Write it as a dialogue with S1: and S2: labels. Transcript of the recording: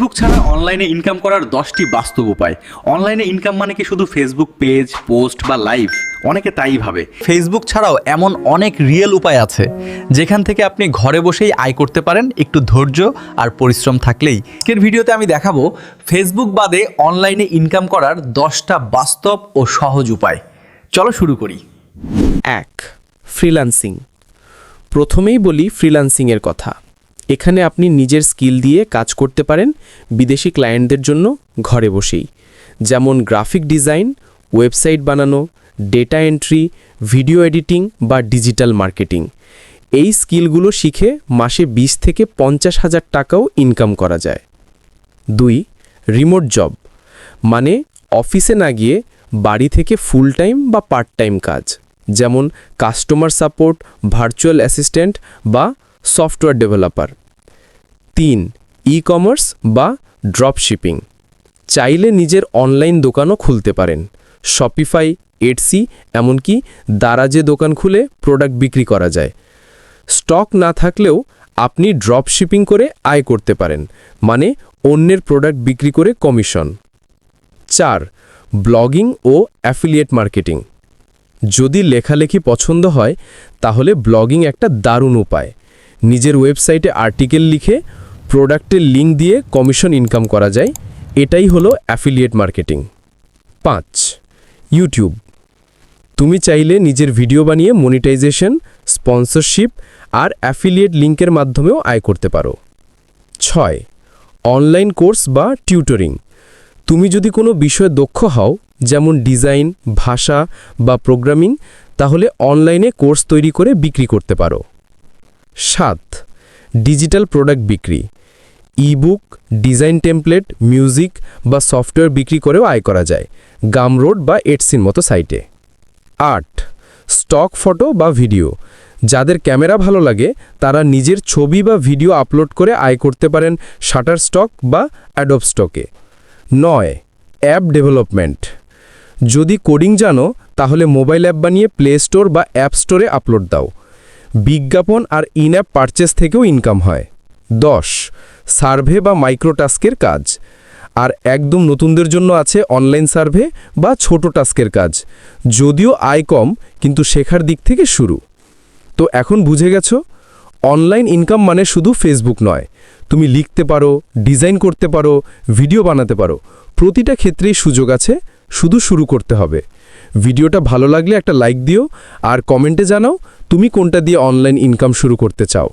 S1: Facebook ছাড়া অনলাইনে income করার দশটি বাস্তব উপায়। অনলাইনে ইনকাম মানে কি শুধু ফেসবুক পেজ, পোস্ট বা লাইভ? অনেকে তাই ভাবে। ফেসবুক ছাড়াও এমন অনেক রিয়েল উপায় আছে, যেখান থেকে আপনি ঘরে বসেই আয় করতে পারেন, একটু ধৈর্য আর পরিশ্রম থাকলেই। আজকের ভিডিওতে আমি দেখাবো ফেসবুক বাদে অনলাইনে ইনকাম করার দশটা বাস্তব ও সহজ উপায়। চলো শুরু করি।
S2: এক, ফ্রিল্যান্সিং। প্রথমেই বলি ফ্রিল্যান্সিংয়ের কথা। এখানে আপনি নিজের স্কিল দিয়ে কাজ করতে পারেন বিদেশি ক্লায়েন্টদের জন্য ঘরে বসেই। যেমন গ্রাফিক ডিজাইন, ওয়েবসাইট বানানো, ডেটা এন্ট্রি, ভিডিও এডিটিং বা ডিজিটাল মার্কেটিং। এই স্কিলগুলো শিখে মাসে ২০ থেকে পঞ্চাশ হাজার টাকাও ইনকাম করা যায়। দুই, রিমোট জব। মানে অফিসে না গিয়ে বাড়ি থেকে ফুল টাইম বা পার্ট টাইম কাজ। যেমন কাস্টমার সাপোর্ট, ভার্চুয়াল অ্যাসিস্ট্যান্ট বা সফটওয়্যার ডেভেলপার। তিন ই কমার্স বা ড্রপ শিপিং চাইলে নিজের অনলাইন দোকানও খুলতে পারেন। শপিফাই এটসি এমনকি দারাজে দোকান খুলে প্রোডাক্ট বিক্রি করা যায়। স্টক না থাকলেও আপনি ড্রপ শিপিং করে আয় করতে পারেন মানে অন্যের প্রোডাক্ট বিক্রি করে কমিশন চার ব্লগিং ও অ্যাফিলিয়েট মার্কেটিং যদি লেখালেখি পছন্দ হয়, তাহলে ব্লগিং একটা দারুণ উপায়। নিজের ওয়েবসাইটে আর্টিকেল লিখে প্রোডাক্টের লিঙ্ক দিয়ে কমিশন ইনকাম করা যায়। এটাই হলো অ্যাফিলিয়েট মার্কেটিং। পাঁচ, ইউটিউব। তুমি চাইলে নিজের ভিডিও বানিয়ে মনিটাইজেশন, স্পন্সরশিপ আর অ্যাফিলিয়েট লিঙ্কের মাধ্যমেও আয় করতে পারো। ছয়, অনলাইন কোর্স বা টিউটরিং। তুমি যদি কোনো বিষয়ে দক্ষ হও, যেমন ডিজাইন, ভাষা বা প্রোগ্রামিং, তাহলে অনলাইনে কোর্স তৈরি করে বিক্রি করতে পারো। সাত ডিজিটাল প্রোডাক্ট বিক্রি, ইবুক, ডিজাইন টেমপ্লেট, মিউজিক বা সফটওয়্যার বিক্রি করেও আয় করা যায়, গামরোড বা এটসির মতো সাইটে। আট, স্টক ফটো বা ভিডিও, যাদের ক্যামেরা ভালো লাগে, তারা নিজের ছবি বা ভিডিও আপলোড করে আয় করতে পারেন শাটার স্টক বা অ্যাডোব স্টকে। নয়, অ্যাপ ডেভেলপমেন্ট, যদি কোডিং জানো, তাহলে মোবাইল অ্যাপ বানিয়ে প্লে স্টোর বা অ্যাপ স্টোরে আপলোড দাও। বিজ্ঞাপন আর ইন অ্যাপ পারচেস থেকেও ইনকাম হয়। দশ সার্ভে বা মাইক্রোটাস্কের কাজ। আর একদম নতুনদের জন্য আছে অনলাইন সার্ভে বা ছোট টাস্কের কাজ। যদিও আয় কম, কিন্তু শেখার দিক থেকে শুরু। তো এখন বুঝে গেছো? অনলাইন ইনকাম মানে শুধু ফেসবুক নয়। তুমি লিখতে পারো ডিজাইন করতে পারো ভিডিও বানাতে পারো। প্রতিটা ক্ষেত্রেই সুযোগ আছে, শুধু শুরু করতে হবে। ভিডিওটা ভালো লাগলে একটা লাইক দিও আর কমেন্টে জানাও তুমি কোনটা দিয়ে অনলাইন ইনকাম শুরু করতে চাও।